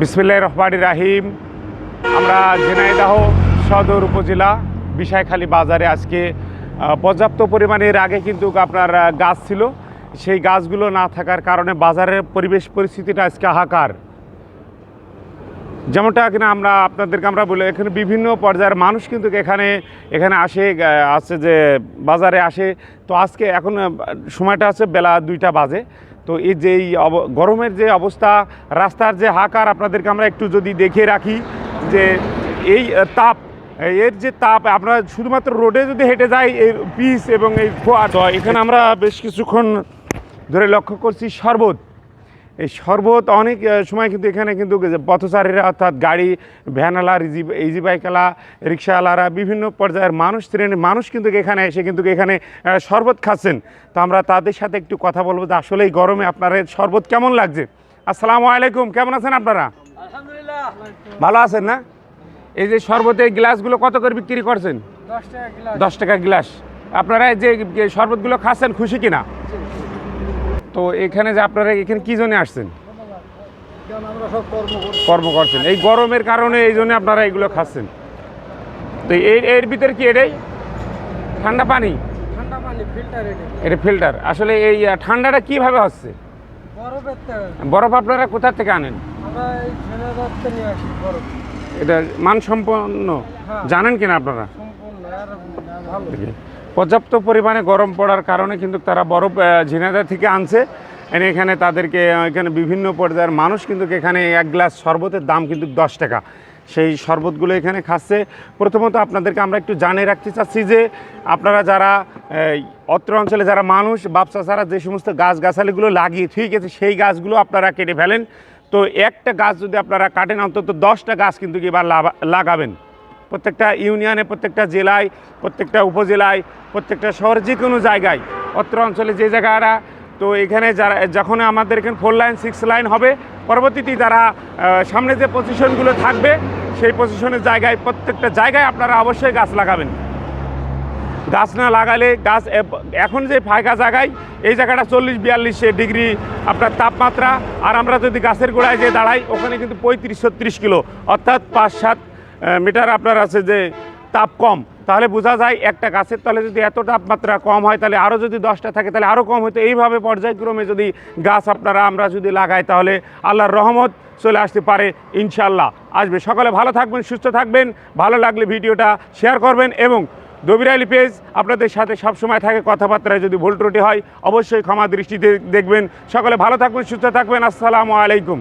বিসমিল্লাহ রহমান রাহিম। আমরা ঝিনাইদাহ সদর উপজেলা বিষাইখালী বাজারে আজকে পর্যাপ্ত পরিমাণের আগে কিন্তু আপনার গাছ ছিল। সেই গাছগুলো না থাকার কারণে বাজারের পরিবেশ পরিস্থিতিটা আজকে হাহাকার। যেমনটা কিনা আমরা আপনাদেরকে আমরা বলি, এখানে বিভিন্ন পর্যায়ের মানুষ কিন্তু এখানে এখানে আসে আছে যে বাজারে আসে। তো আজকে এখন সময়টা আছে বেলা দুইটা বাজে। তো এই যে এই অব- গরমের যে অবস্থা, রাস্তার যে হাকার আপনাদেরকে আমরা একটু যদি দেখে রাখি যে এই তাপ এর যে তাপ আমরা শুধুমাত্র রোডে যদি হেঁটে যাই এই পিস এবং এই খোয়া এখানে আমরা বেশ কিছুক্ষণ ধরে লক্ষ্য করছি শরবত। এই শরবত অনেক সময় কিন্তু এখানে কিন্তু পথচারীরা অর্থাৎ গাড়ি ভ্যানওয়ালা ইজি ইজি বাইকওয়ালা রিক্সাওয়ালারা বিভিন্ন পর্যায়ের মানুষ শ্রেণির মানুষ কিন্তু এখানে এসে কিন্তু এখানে শরবত খাচ্ছেন। তো আমরা তাদের সাথে একটু কথা বলব যে আসলে এই গরমে আপনার শরবত কেমন লাগছে? আসসালামু আলাইকুম কেমন আছেন আপনারা? ভালো আছেন না? এই যে শরবতের গ্লাসগুলো কত করে বিক্রি করছেন? দশ টাকা গ্লাস। দশ টাকা গ্লাস। আপনারা যে শরবতগুলো খাচ্ছেন খুশি কিনা? তো এখানে যে আপনারা এখানে কী জন্য আসছেন? কর্ম করছেন। এই গরমের কারণে এই জন্য আপনারা এগুলো খাচ্ছেন। তো এর এর ভিতরে কি এটাই? ঠান্ডা পানি? ঠান্ডা পানি ফিল্টার এনে এটা ফিল্টার আসলে এই ঠান্ডাটা কীভাবে হচ্ছে? বরফ আপনারা কোথা থেকে আনেন? এটা মানসম্পন্ন। হ্যাঁ। জানেন কিনা আপনারা? পর্যাপ্ত পরিমাণে গরম পড়ার কারণে কিন্তু তারা বরফ ঝিনাইদহ থেকে আনছে। এনে এখানে তাদেরকে এখানে বিভিন্ন পর্যায়ের মানুষ কিন্তু এখানে এক গ্লাস শরবতের দাম কিন্তু দশ টাকা। সেই শরবতগুলো এখানে খাচ্ছে। প্রথমত আপনাদেরকে আমরা একটু জানিয়ে রাখতে চাচ্ছি যে আপনারা যারা অত্র অঞ্চলে যারা মানুষ ব্যবসা ছাড়া যে সমস্ত গাছগাছালিগুলো লাগিয়ে, ঠিক আছে, সেই গাছগুলো আপনারা কেটে ফেলেন। তো একটা গাছ যদি আপনারা কাটেন, অন্তত দশটা গাছ কিন্তু এবার লাগাবেন। প্রত্যেকটা ইউনিয়নে, প্রত্যেকটা জেলায়, প্রত্যেকটা উপজেলায়, প্রত্যেকটা শহরে যে কোনো জায়গায়, অত্র অঞ্চলে যে জায়গাটা তো এখানে যারা, যখন আমাদের এখানে ফোর লাইন সিক্স লাইন হবে, পরবর্তীতে যারা সামনে যে পজিশনগুলো থাকবে, সেই পজিশনের জায়গায়, প্রত্যেকটা জায়গায় আপনারা অবশ্যই গাছ লাগাবেন। গাছ না লাগালে গাছ এখন যে ফাঁকা জায়গায়, এই জায়গাটা চল্লিশ, বিয়াল্লিশ ডিগ্রি আপনার তাপমাত্রা, আর আমরা যদি গাছের গোড়ায় যে দাঁড়াই, ওখানে কিন্তু পঁয়ত্রিশ, ছত্রিশ কিলো, অর্থাৎ পাঁচ, সাত মিটার আপনার আছে যে তাপ কম, তাহলে বোঝা যায় একটা গাছের তলে যদি এত তাপমাত্রা কম হয়, তাহলে আরও যদি দশটা থাকে, তাহলে আরও কম হতো এইভাবে পর্যায়ক্রমে যদি গাছ আপনারা আমরা যদি লাগাই, তাহলে আল্লাহর রহমত চলে আসতে পারে ইনশাল্লাহ আসবে। সকালে ভালো থাকবেন, সুস্থ থাকবেন, ভালো লাগলে ভিডিওটা শেয়ার করবেন এবং দবিরাইলি পেজ আপনাদের সাথে সবসময় থাকে, কথাবার্তায় যদি ভুল ত্রুটি হয়, অবশ্যই ক্ষমা দৃষ্টিতে দেখবেন। সকলে ভালো থাকবেন, সুস্থ থাকবেন, আসসালামু আলাইকুম।